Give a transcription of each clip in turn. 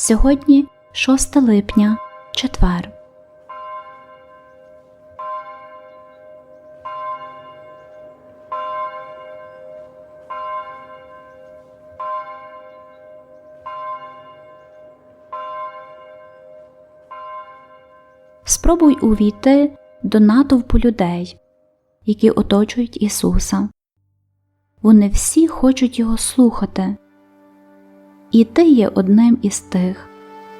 Сьогодні 6 липня, четвер. Спробуй увійти до натовпу людей, які оточують Ісуса. Вони всі хочуть Його слухати, і ти є одним із тих,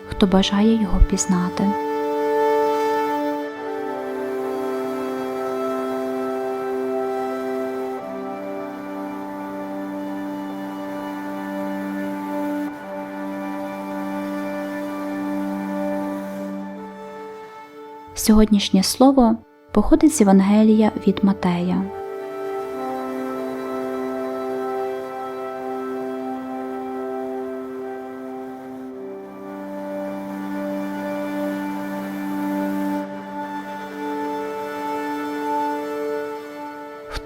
хто бажає Його пізнати. Сьогоднішнє слово походить з Євангелія від Матея.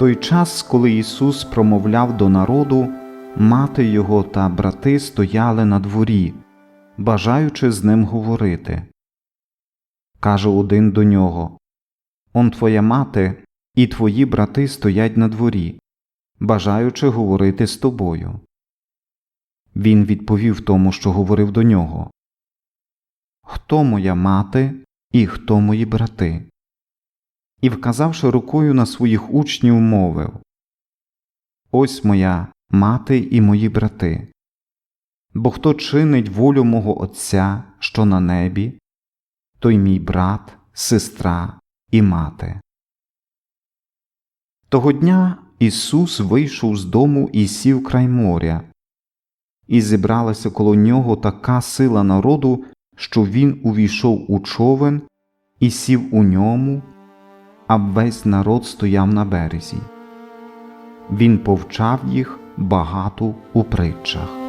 Той час, коли Ісус промовляв до народу, мати його та брати стояли на дворі, бажаючи з ним говорити. Каже один до нього Он твоя мати і твої брати стоять на дворі, бажаючи говорити з тобою. Він відповів тому, що говорив до нього Хто моя мати і хто мої брати? І, вказавши рукою на своїх учнів, мовив Ось моя мати і мої брати. Бо хто чинить волю мого Отця, що на небі, той мій брат, сестра і мати. Того дня Ісус вийшов з дому і сів край моря, і зібралася коло нього така сила народу, що він увійшов у човен і сів у ньому а весь народ стояв на березі. Він повчав їх багато у притчах.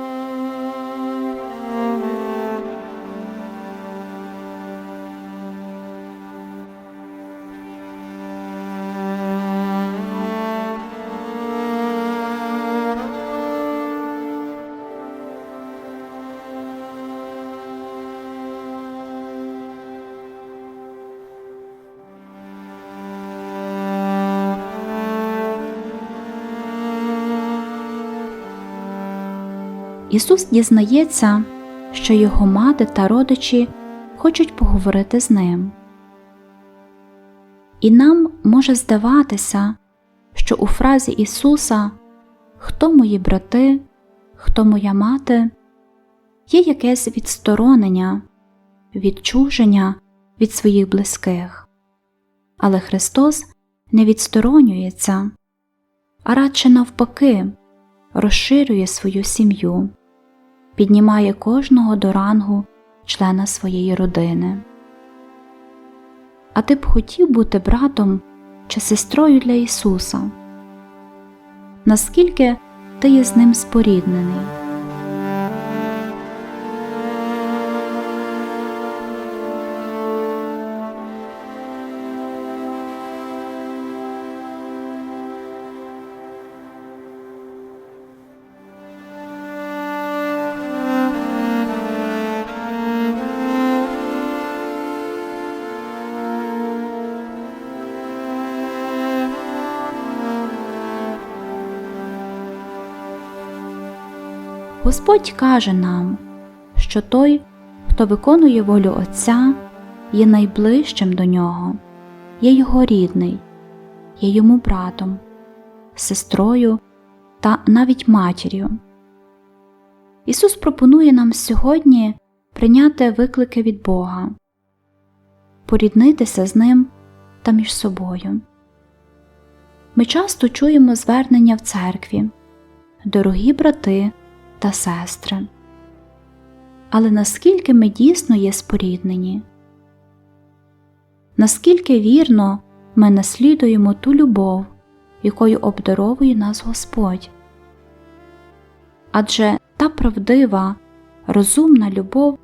Ісус дізнається, що його мати та родичі хочуть поговорити з ним. І нам може здаватися, що у фразі Ісуса Хто мої брати, хто моя мати є якесь відсторонення, відчуження від своїх близьких. Але Христос не відсторонюється, а радше навпаки розширює свою сім'ю, піднімає кожного до рангу члена своєї родини. А ти б хотів бути братом чи сестрою для Ісуса? Наскільки ти є з ним споріднений? Господь каже нам, що той, хто виконує волю Отця, є найближчим до нього, є його рідний, є йому братом, сестрою та навіть матір'ю. Ісус пропонує нам сьогодні прийняти виклики від Бога, поріднитися з Ним та між собою. Ми часто чуємо звернення в церкві, дорогі брати та сестри. Але наскільки ми дійсно є споріднені? Наскільки вірно ми наслідуємо ту любов, якою обдаровує нас Господь? Адже та правдива, розумна любов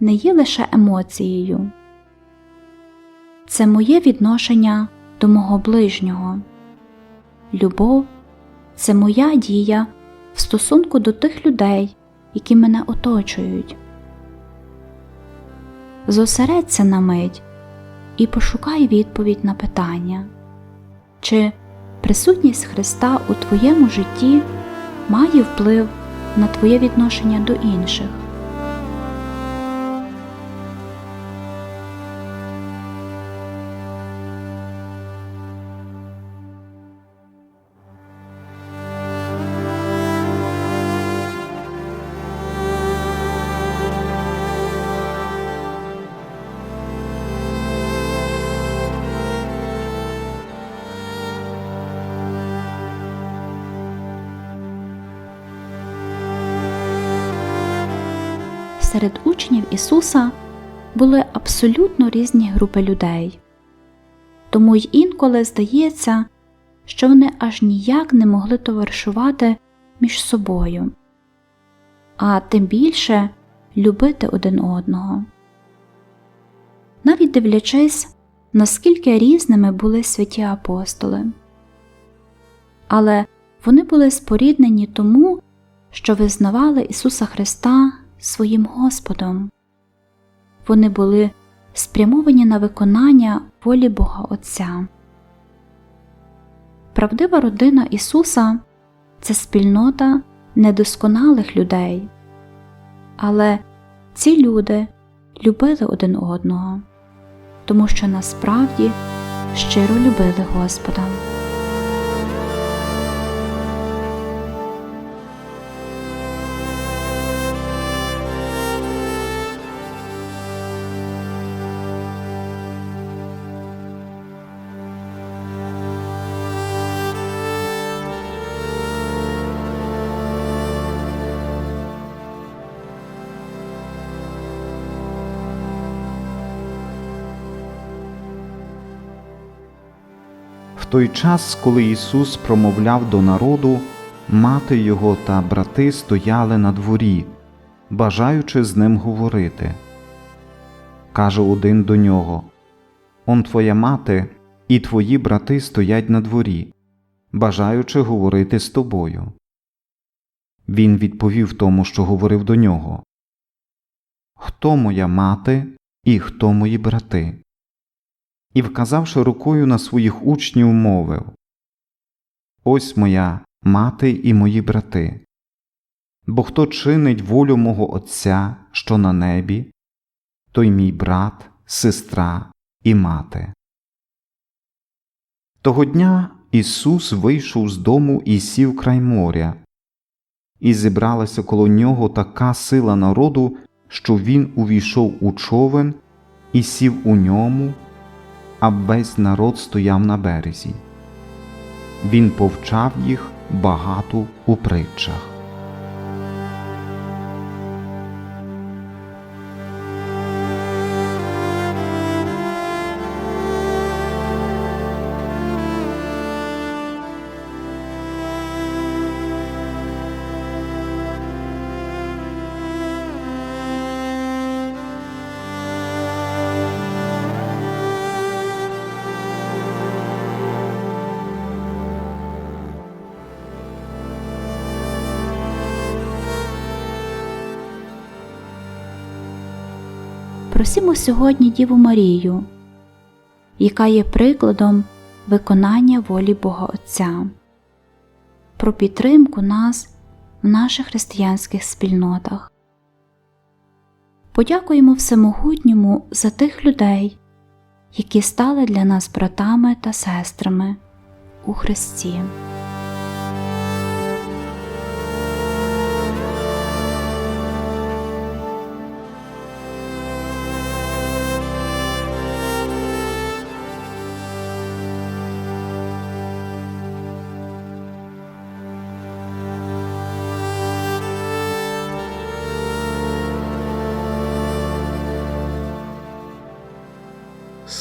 не є лише емоцією, це моє відношення до мого ближнього. Любов це моя дія в стосунку до тих людей, які мене оточують. зосередься на мить і пошукай відповідь на питання, чи присутність Христа у твоєму житті має вплив на твоє відношення до інших. Серед учнів Ісуса були абсолютно різні групи людей, тому й інколи здається, що вони аж ніяк не могли товаришувати між собою, а тим більше любити один одного. Навіть дивлячись, наскільки різними були святі апостоли. Але вони були споріднені тому, що визнавали Ісуса Христа своїм Господом. Вони були спрямовані на виконання волі Бога Отця. Правдива родина Ісуса це спільнота недосконалих людей, але ці люди любили один одного, тому що насправді щиро любили Господа. Той час, коли Ісус промовляв до народу, мати його та брати стояли на дворі, бажаючи з ним говорити. Каже один до нього Он твоя мати і твої брати стоять на дворі, бажаючи говорити з тобою. Він відповів тому, що говорив до нього Хто моя мати і хто мої брати? І, вказавши рукою на своїх учнів, мовив Ось моя мати і мої брати. Бо хто чинить волю мого Отця, що на небі, той мій брат, сестра і мати. Того дня Ісус вийшов з дому і сів край моря, і зібралася коло нього така сила народу, що він увійшов у човен і сів у ньому а весь народ стояв на березі. Він повчав їх багато у притчах. Просімо сьогодні Діву Марію, яка є прикладом виконання волі Бога Отця, про підтримку нас в наших християнських спільнотах. Подякуємо Всемогутньому за тих людей, які стали для нас братами та сестрами у Христі.